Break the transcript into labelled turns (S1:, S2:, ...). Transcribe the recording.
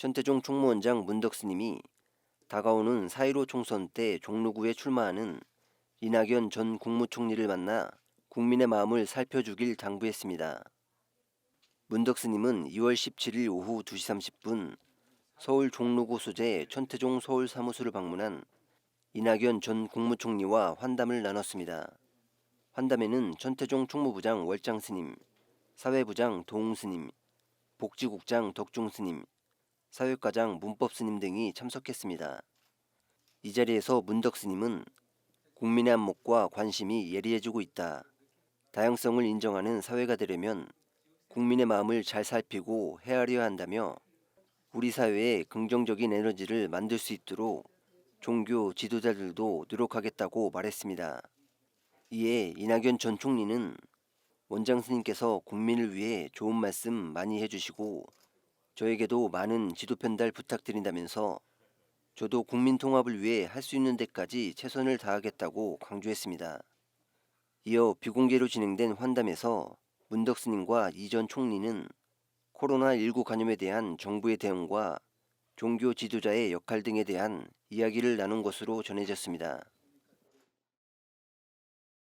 S1: 천태종 총무원장 문덕스님이 다가오는 4.15 총선 때 종로구에 출마하는 이낙연 전 국무총리를 만나 국민의 마음을 살펴주길 당부했습니다. 문덕스님은 2월 17일 오후 2시 30분 서울 종로구 소재 천태종 서울 사무소를 방문한 이낙연 전 국무총리와 환담을 나눴습니다. 환담에는 천태종 총무부장 월장 스님, 사회부장 도웅 스님, 복지국장 덕중 스님, 사회과장 문법 스님 등이 참석했습니다. 이 자리에서 문덕 스님은 국민의 안목과 관심이 예리해지고 있다. 다양성을 인정하는 사회가 되려면 국민의 마음을 잘 살피고 헤아려야 한다며 우리 사회에 긍정적인 에너지를 만들 수 있도록 종교 지도자들도 노력하겠다고 말했습니다. 이에 이낙연 전 총리는 원장 스님께서 국민을 위해 좋은 말씀 많이 해주시고 저에게도 많은 지도 편달 부탁드린다면서 저도 국민 통합을 위해 할 수 있는 데까지 최선을 다하겠다고 강조했습니다. 이어 비공개로 진행된 환담에서 문덕 스님과 이전 총리는 코로나19 감염에 대한 정부의 대응과 종교 지도자의 역할 등에 대한 이야기를 나눈 것으로 전해졌습니다.